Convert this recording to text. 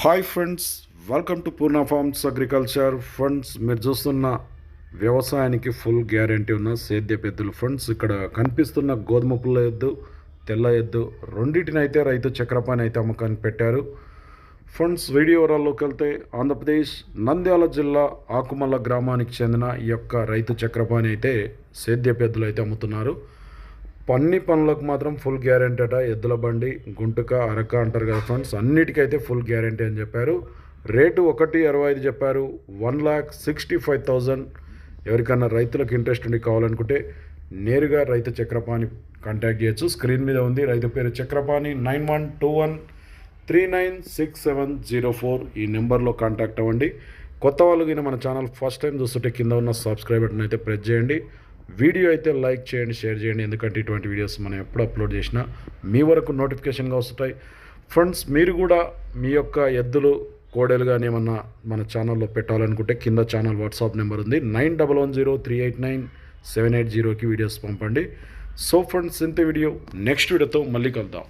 Hi friends welcome to Purna farms agriculture funds మీరు చూస్తున్న వ్యవసాయానికి ఫుల్ గ్యారంటీ ఉన్న సేద్య పెద్దలు ఫండ్స్ ఇక్కడ కనిపిస్తున్న గోధుమ పుల్ల ఎద్దు తెల్ల ఎద్దు రెండింటినైతే రైతు చక్రపాణి అయితే అమ్మకానికి పెట్టారు. ఫండ్స్ వీడియో వివరాల్లోకి వెళ్తే ఆంధ్రప్రదేశ్ నంద్యాల జిల్లా ఆకుమల్ల గ్రామానికి చెందిన ఈ యొక్క రైతు చక్రపాణి అయితే సేద్య పెద్దలు అయితే అమ్ముతున్నారు. పన్ని పనులకు మాత్రం ఫుల్ గ్యారంటీ అట. ఎద్దుల బండి గుంటుక అరక అంటారు కదా ఫ్రెండ్స్. అన్నిటికైతే ఫుల్ గ్యారంటీ అని చెప్పారు. రేటు ఒకటి అరవై ఐదు చెప్పారు. One lakh sixty five thousand. ఎవరికన్నా రైతులకు ఇంట్రెస్ట్ ఉండి కావాలనుకుంటే నేరుగా రైతు చక్రపాణి కాంటాక్ట్ చేయొచ్చు. స్క్రీన్ మీద ఉంది. రైతు పేరు Chakrapani. Nine one two one three nine six seven zero four ఈ నెంబర్లో కాంటాక్ట్ అవ్వండి. కొత్త వాళ్ళు గిన మన ఛానల్ ఫస్ట్ టైం చూస్తుంటే కింద ఉన్న సబ్స్క్రైబ్ బటన్ అయితే ప్రెస్ చేయండి. వీడియో అయితే లైక్ చేయండి షేర్ చేయండి. ఎందుకంటే ఇటువంటి వీడియోస్ మనం ఎప్పుడు అప్లోడ్ చేసినా మీ వరకు నోటిఫికేషన్గా వస్తుంటాయి. ఫ్రెండ్స్ మీరు కూడా మీ యొక్క ఎద్దులు కోడలు కానీ ఏమన్నా మన ఛానల్లో పెట్టాలనుకుంటే కింద ఛానల్ వాట్సాప్ నెంబర్ ఉంది. Nine double one zero three eight nine seven eight జీరోకి వీడియోస్ పంపండి. సో ఫ్రెండ్స్ ఇంత వీడియో. నెక్స్ట్ వీడియోతో మళ్ళీ కలుద్దాం.